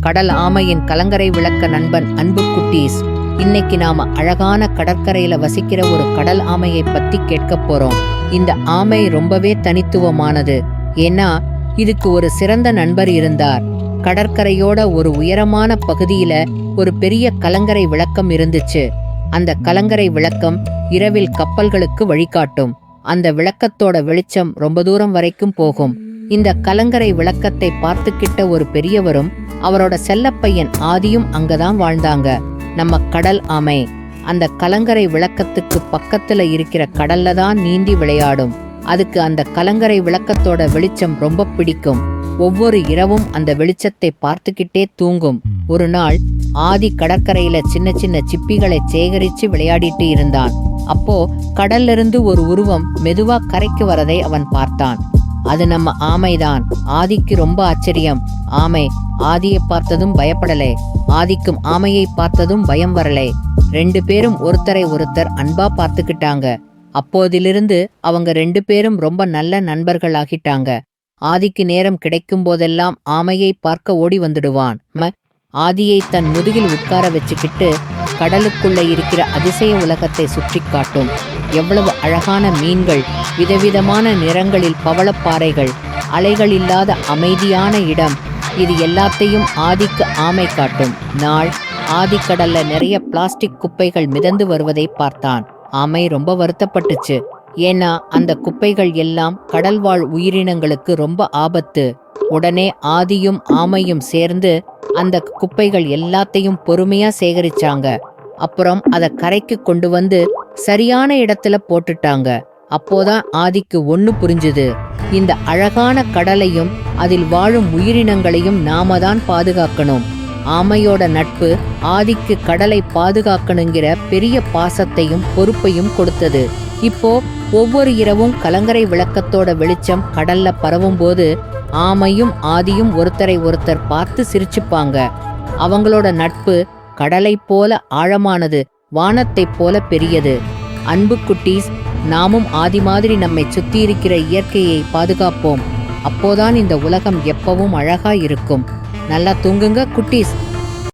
கடல் ஆமையின் கலங்கரை விளக்க நண்பன் அன்பு குட்டீஸ் இன்னைக்கு நாம அழகான கடற்கரையில வசிக்கிற ஒரு கடல் ஆமையை பத்தி கேட்க போறோம். இந்த ஆமை ரொம்பவே தனித்துவமானது. ஏன்னா இதுக்கு ஒரு சிறந்த நண்பர் இருந்தார். கடற்கரையோட ஒரு உயரமான பகுதியில ஒரு பெரிய கலங்கரை விளக்கம் இருந்துச்சு. அந்த கலங்கரை விளக்கம் இரவில் கப்பல்களுக்கு வழிகாட்டும். அந்த விளக்கத்தோட வெளிச்சம் ரொம்ப தூரம் வரைக்கும் போகும். இந்த கலங்கரை விளக்கத்தை பார்த்துக்கிட்ட ஒரு பெரியவரும் அவரோட செல்லப்பையன் ஆதியும் அங்கதான் வாழ்ந்தாங்க. நம்ம கடல் ஆமை. அந்த கலங்கரை விளக்கத்துக்கு பக்கத்துல இருக்கிற கடல்ல தான் நீந்தி விளையாடும். அதுக்கு அந்த கலங்கரை விளக்கத்தோட வெளிச்சம் ரொம்ப பிடிக்கும். ஒவ்வொரு இரவும் அந்த வெளிச்சத்தை பார்த்துக்கிட்டே தூங்கும். ஒரு நாள் ஆதி கடற்கரையில சின்ன சின்ன சிப்பிகளை சேகரிச்சு விளையாடிட்டு இருந்தான். அப்போ கடல்ல இருந்து ஒரு உருவம் மெதுவா கரைக்கு வரதை அவன் பார்த்தான். அது நம்ம ஆமைதான். ஆதிக்கு ரொம்ப ஆச்சரியம். ஆமை ஆதியை பார்த்ததும் பயப்படலே. ஆதிக்கும் ஆமையை பார்த்ததும் பயம் வரலே. ரெண்டு பேரும் ஒருத்தரை ஒருத்தர் அன்பா பார்த்துக்கிட்டாங்க. அப்போதிலிருந்து அவங்க ரெண்டு பேரும் ரொம்ப நல்ல நண்பர்களாகிட்டாங்க. ஆதிக்கு நேரம் கிடைக்கும் போதெல்லாம் ஆமையை பார்க்க ஓடி வந்துடுவான். ஆதியை தன் முதுகில் உட்கார வச்சுக்கிட்டு கடலுக்குள்ளே இருக்கிற அதிசய உலகத்தை சுற்றி காட்டும். எவ்வளவு அழகான மீன்கள் விதவிதமான நிறங்களில் பவளப்பாறைகள் அலைகள் இல்லாத அமைதியான இடம். இது எல்லாத்தையும் ஆதிக்கு ஆமை காட்டும். நாள் ஆதிக்கடல்ல நிறைய பிளாஸ்டிக் குப்பைகள் மிதந்து வருவதை பார்த்தான். ஆமை ரொம்ப வருத்தப்பட்டுச்சு. ஏன்னா அந்த குப்பைகள் எல்லாம் கடல்வாழ் உயிரினங்களுக்கு ரொம்ப ஆபத்து. உடனே ஆதியும் ஆமையும் சேர்ந்து அந்த குப்பைகள் எல்லாத்தையும் பொறுமையா சேகரிச்சாங்க. அப்புறம் அதை கரைக்கு கொண்டு வந்து சரியான இடத்துல போட்டுட்டாங்க. அப்போதான் ஆதிக்கு ஒன்னு புரிஞ்சுது. இந்த அழகான கடலையும் அதில் வாழும் உயிரினங்களையும் நாம தான் பாதுகாக்கணும். ஆமையோட நட்பு ஆதிக்கு கடலை பாதுகாக்கணுங்கிற பெரிய பாசத்தையும் பொறுப்பையும் கொடுத்தது. இப்போ ஒவ்வொரு இரவும் கலங்கரை விளக்கத்தோட வெளிச்சம் கடல்ல பரவும் போது ஆமையும் ஆதியும் ஒருத்தரை ஒருத்தர் பார்த்து சிரிச்சுப்பாங்க. அவங்களோட நட்பு கடலைப் போல ஆழமானது வானத்தைப் போல பெரியது. அன்பு குட்டீஸ் நாமும் ஆதி மாதிரி நம்மை சுத்தி இருக்கிற இயற்கையை பாதுகாப்போம். அப்போதான் இந்த உலகம் எப்பவும் அழகா இருக்கும். நல்லா தூங்குங்க குட்டீஸ்.